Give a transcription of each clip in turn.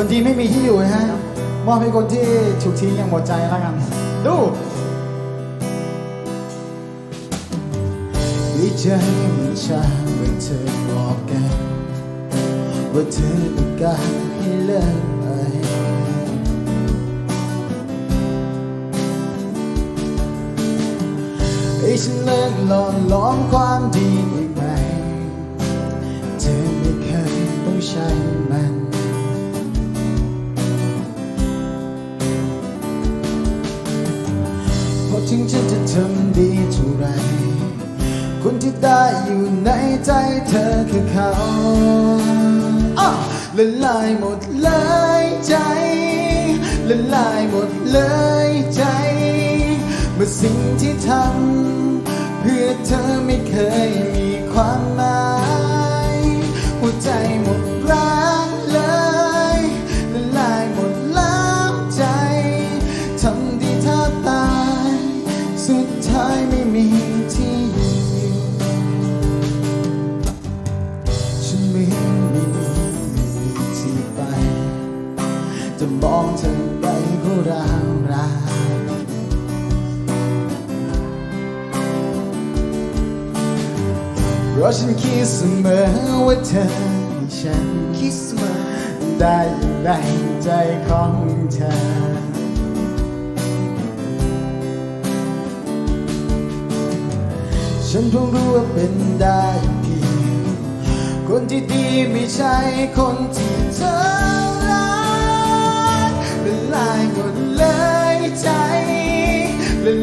คนที่ไม่มีที่อยู่นะฮะมอบให้คนที่ถูกทิ้งอย่างหมดใจแล้วกัน ดูดีใจเหมันชาเมื่อเธอบอกกัน ว่าเธอต้องการให้เลิกไปให้ฉันเลิกหลอหลอมความ ถึงฉันจะทำดีเท่าไร คนที่ได้อยู่ในใจเธอคือเขาละลายหมดเลยใจละลายหมดเลยใจ เมื่อสิ่งที่ทำเพื่อเธอไม่เคยมีความ จะมองเธอไปก็ราวรายเพราะฉันคิดเสมอว่าเธอให้ฉันคิดเสมอได้อยู่ในใจของเธอ ฉันเพิ่งรู้ว่าเป็นได้เพียงคนที่ดีไม่ใช่คนที่เธอ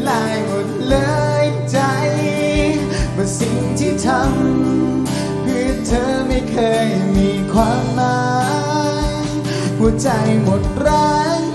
ลายหมดเลยใจเมื่อสิ่งที่ทำเพื่อเธอไม่เคยมีความหมายหัวใจหมดแรง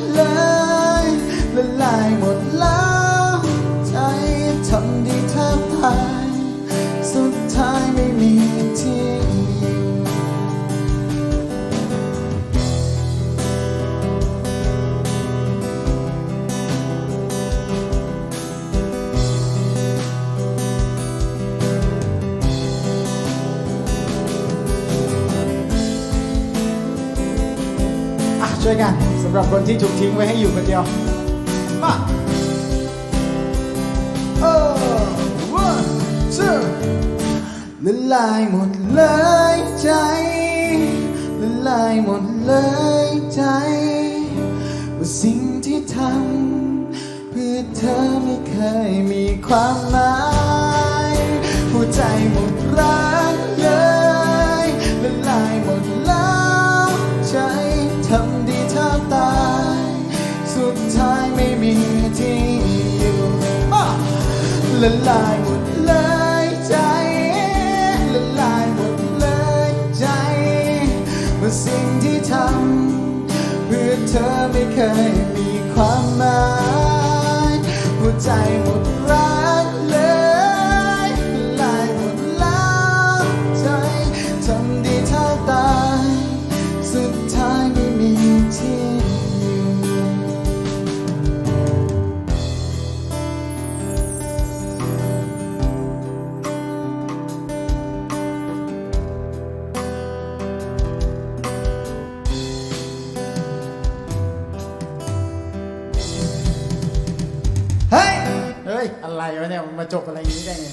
วยกันสำหรับคนที่ถูกทิ้งไว้ให้อยู่คนเดียว มาเออ one two ละลายหมดเลยใจละลายหมดเลยใจว่าสิ่งที่ทำเพื่อเธอไม่เคยมีความหมายหัวใจหมด มีที่อยู่ละลายหมดเลยใจละลายหมดเลยใจเมื่อสิ่งที่ทำเพื่อเธอไม่เคยมีความหมายหัวใจหมด ฮ้ย อะไรวะเนี่ยมันมาจบอะไรอย่างนี้ได้ไง